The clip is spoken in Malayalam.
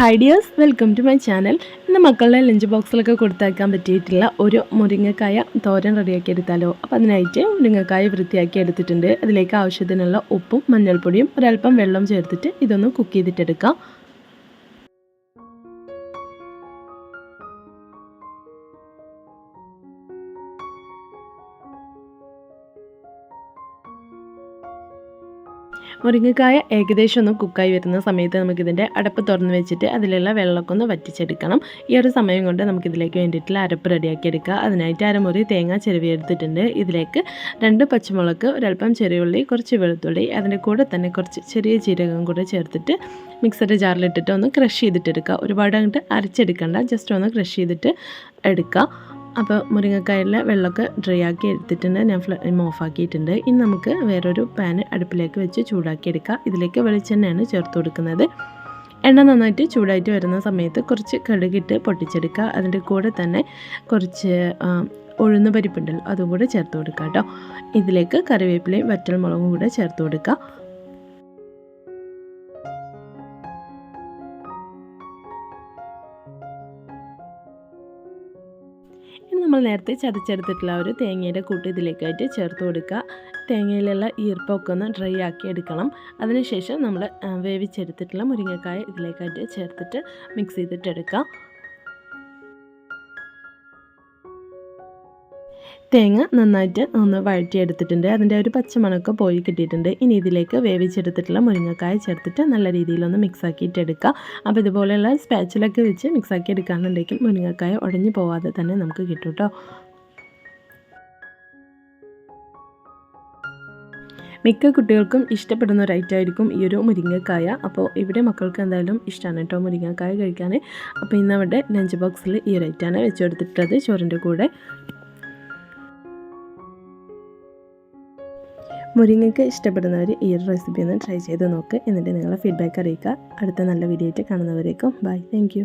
Hi dears welcome to my channel ഇന്ന് മക്കളുടെ ലഞ്ച് ബോക്സിലൊക്കെ കൊടുത്തേക്കാൻ പറ്റിയിട്ടുള്ള ഒരു മുരിങ്ങക്കായ തോരൻ റെഡിയാക്കി എടുത്താലോ. അപ്പോൾ അതിനായിട്ട് മുരിങ്ങക്കായ വൃത്തിയാക്കി എടുത്തിട്ടുണ്ട്. അതിലേക്ക് ആവശ്യത്തിനുള്ള ഉപ്പും മഞ്ഞൾപ്പൊടിയും ഒരല്പം വെള്ളം ചേർത്തിട്ട് ഇതൊന്ന് കുക്ക് ചെയ്തിട്ടെടുക്കാം. മുരിങ്ങക്കായ ഏകദേശം ഒന്ന് കുക്കായി വരുന്ന സമയത്ത് നമുക്കിതിന്റെ അടപ്പ് തുറന്ന് വെച്ചിട്ട് അതിലുള്ള വെള്ളമൊക്കെ ഒന്ന് വറ്റിച്ചെടുക്കണം. ഈ ഒരു സമയം കൊണ്ട് നമുക്കിതിലേക്ക് വേണ്ടിയിട്ടുള്ള അരപ്പ് റെഡിയാക്കി എടുക്കുക. അതിനായിട്ട് അരമുറി തേങ്ങ ചെരുവി എടുത്തിട്ടുണ്ട്. ഇതിലേക്ക് രണ്ട് പച്ചമുളക് ഒരല്പം ചെറിയുള്ളി കുറച്ച് വെളുത്തുള്ളി അതിന്റെ കൂടെ തന്നെ കുറച്ച് ചെറിയ ജീരകം കൂടെ ചേർത്തിട്ട് മിക്സറി ജാറിലിട്ടിട്ട് ഒന്ന് ക്രഷ് ചെയ്തിട്ടെടുക്കുക ഒരുപാട് അങ്ങോട്ട് അരച്ചെടുക്കണ്ട. ജസ്റ്റ് ഒന്ന് ക്രഷ് ചെയ്തിട്ട് എടുക്കുക. അപ്പോൾ മുരിങ്ങക്കായലിലെ വെള്ളമൊക്കെ ഡ്രൈ ആക്കി എടുത്തിട്ടുണ്ട്. ഞാൻ ഫ്ലെയിം ഓഫ് ആക്കിയിട്ടുണ്ട് ഇനി നമുക്ക് വേറൊരു പാൻ അടുപ്പിലേക്ക് വെച്ച് ചൂടാക്കി എടുക്കാം ഇതിലേക്ക് വെളിച്ചെണ്ണയാണ് ചേർത്ത് കൊടുക്കുന്നത്. എണ്ണ നന്നായിട്ട് ചൂടായിട്ട് വരുന്ന സമയത്ത് കുറച്ച് കടുകിട്ട് പൊട്ടിച്ചെടുക്കുക. അതിന്റെ കൂടെ തന്നെ കുറച്ച് ഉഴുന്ന് പരിപ്പുണ്ടല്ലോ അതും കൂടെ ചേർത്ത് കൊടുക്കുക കേട്ടോ. ഇതിലേക്ക് കറിവേപ്പിലയും വറ്റൽ മുളകും കൂടെ ചേർത്ത് കൊടുക്കുക. ഇനി നമ്മൾ നേരത്തെ ചതച്ചെടുത്തിട്ടുള്ള ഒരു തേങ്ങയുടെ കൂട്ട് ഇതിലേക്കായിട്ട് ചേർത്ത് കൊടുക്കുക. തേങ്ങയിലുള്ള ഈർപ്പമൊക്കെ ഒന്ന് ഡ്രൈ ആക്കി എടുക്കണം. അതിനുശേഷം നമ്മൾ വേവിച്ചെടുത്തിട്ടുള്ള മുരിങ്ങക്കായ ഇതിലേക്കായിട്ട് ചേർത്തിട്ട് മിക്സ് ചെയ്തിട്ടെടുക്കാം തേങ്ങ നന്നായിട്ട് ഒന്ന് വഴറ്റിയെടുത്തിട്ടുണ്ട്. അതിന്റെ ഒരു പച്ചമണമൊക്കെ പോയി കിട്ടിയിട്ടുണ്ട്. ഇനി ഇതിലേക്ക് വേവിച്ചെടുത്തിട്ടുള്ള മുരിങ്ങക്കായ ചേർത്തിട്ട് നല്ല രീതിയിലൊന്ന് മിക്സ് ആക്കിയിട്ട് എടുക്കുക അപ്പോൾ ഇതുപോലെയുള്ള സ്പാച്ചിലൊക്കെ വെച്ച് മിക്സാക്കി എടുക്കുകയാണെന്നുണ്ടെങ്കിൽ മുരിങ്ങക്കായ ഉടഞ്ഞു പോവാതെ തന്നെ നമുക്ക് കിട്ടും കേട്ടോ. മിക്ക കുട്ടികൾക്കും ഇഷ്ടപ്പെടുന്ന ഒരു ഐറ്റം ആയിരിക്കും ഈ ഒരു മുരിങ്ങക്കായ. അപ്പോൾ ഇവിടെ മക്കൾക്ക് എന്തായാലും ഇഷ്ടമാണ് കേട്ടോ മുരിങ്ങക്കായ കഴിക്കാൻ. അപ്പോൾ ഇന്ന് അവിടെ ലഞ്ച് ബോക്സിൽ ഈ ഒരു ഐറ്റാണ് വെച്ചെടുത്തിട്ടത് ചോറിന്റെ കൂടെ മുരിങ്ങയ്ക്ക് ഇഷ്ടപ്പെടുന്നവർ ഈ ഒരു റെസിപ്പി ഒന്ന് ട്രൈ ചെയ്ത് നോക്ക്. എന്നിട്ട് നിങ്ങളുടെ ഫീഡ്ബാക്ക് അറിയിക്കുക. അടുത്ത നല്ല വീഡിയോ ആയിട്ട് കാണുന്നവരേക്കും ബൈ താങ്ക്